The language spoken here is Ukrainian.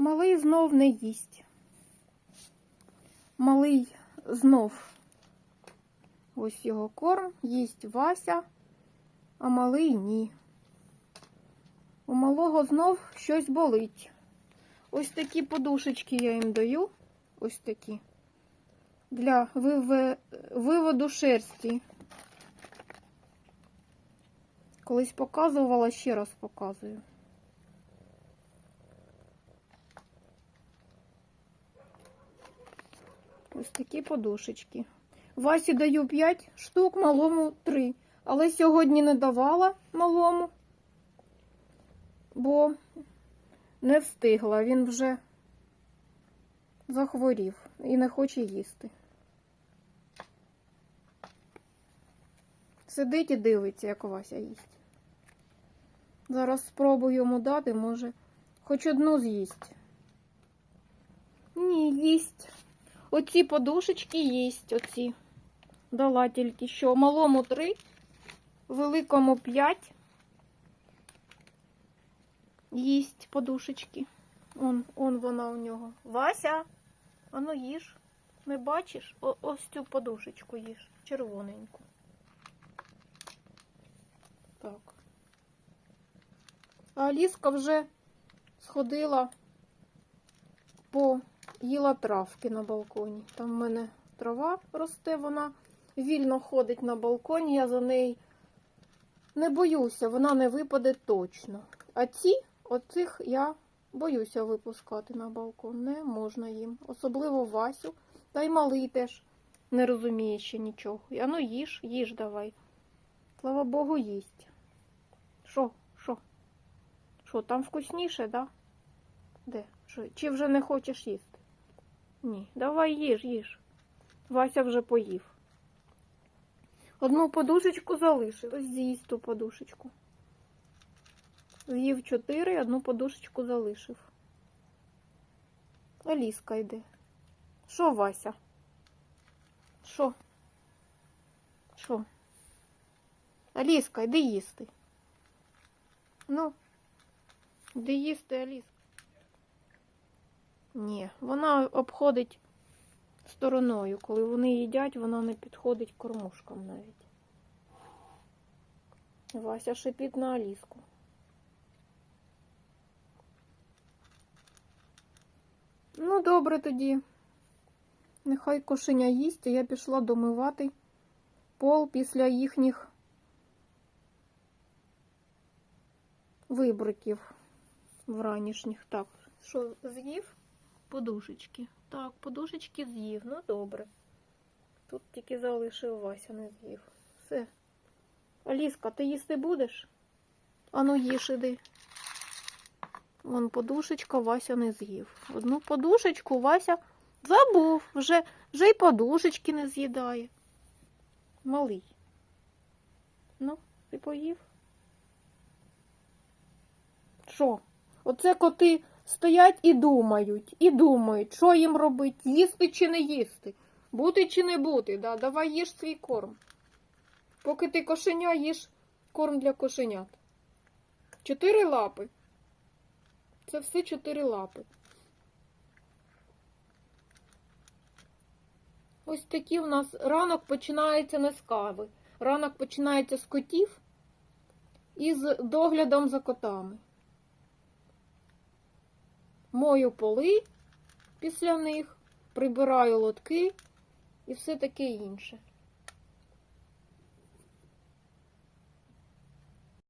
Малий знов не їсть. Малий знов. Ось його корм, їсть Вася, а малий ні. У малого знов щось болить. Ось такі подушечки я їм даю. Ось такі. Для виводу шерсті. Колись показувала, ще раз показую. Ось такі подушечки. Васі даю 5 штук, малому 3. Але сьогодні не давала малому, бо не встигла. Він вже захворів і не хоче їсти. Сидить і дивиться, як Вася їсть. Зараз спробую йому дати, може, хоч одну з'їсть. Ні, їсть. Оці подушечки їсть, оці. Дала тільки що. Малому три, великому п'ять. Їсть подушечки. Он, он вона у нього. Вася, ану їж. Не бачиш? О, ось цю подушечку їж. Червоненьку. Так. А Аліска вже сходила по їла травки на балконі. Там в мене трава росте, вона вільно ходить на балконі, я за неї не боюся, вона не випаде точно. А ці, оцих я боюся випускати на балкон. Не можна їм. Особливо Васю. Та й малий теж не розуміє ще нічого. А ну їж, їж давай. Слава Богу, їсть. Що? Що? Що, там вкусніше, да? Де? Чи вже не хочеш їсти? Ні, давай їж, їж. Вася вже поїв. Одну подушечку залишив. Ось З'їсть ту подушечку. З'їв чотири, одну подушечку залишив. Аліска йде. Що, Вася? Що? Що? Аліска, йди їсти. Ну, йди їсти, Аліска. Ні, вона обходить стороною. Коли вони їдять, вона не підходить кормушкам навіть. Вася шипить на Аліску. Ну, добре тоді. Нехай кошеня їсть, а я пішла домивати пол після їхніх вибриків вранішніх. Так, що з'їв? Подушечки. Так, подушечки з'їв. Ну добре. Тут тільки залишив Вася, не з'їв. Все. Аліска, ти їсти будеш? Ану, їж іди. Вон подушечка Вася не з'їв. Одну подушечку Вася забув. Вже, вже й подушечки не з'їдає. Малий. Ну, ти поїв? Що? Оце коти стоять і думають, і думають, що їм робити, їсти чи не їсти, бути чи не бути. Да? Давай їж свій корм. Поки ти кошеня, їж корм для кошенят. Чотири лапи. Це все чотири лапи. Ось такі у нас ранок починається не з кави. Ранок починається з котів і з доглядом за котами. Мою поли після них, прибираю лотки і все таке інше.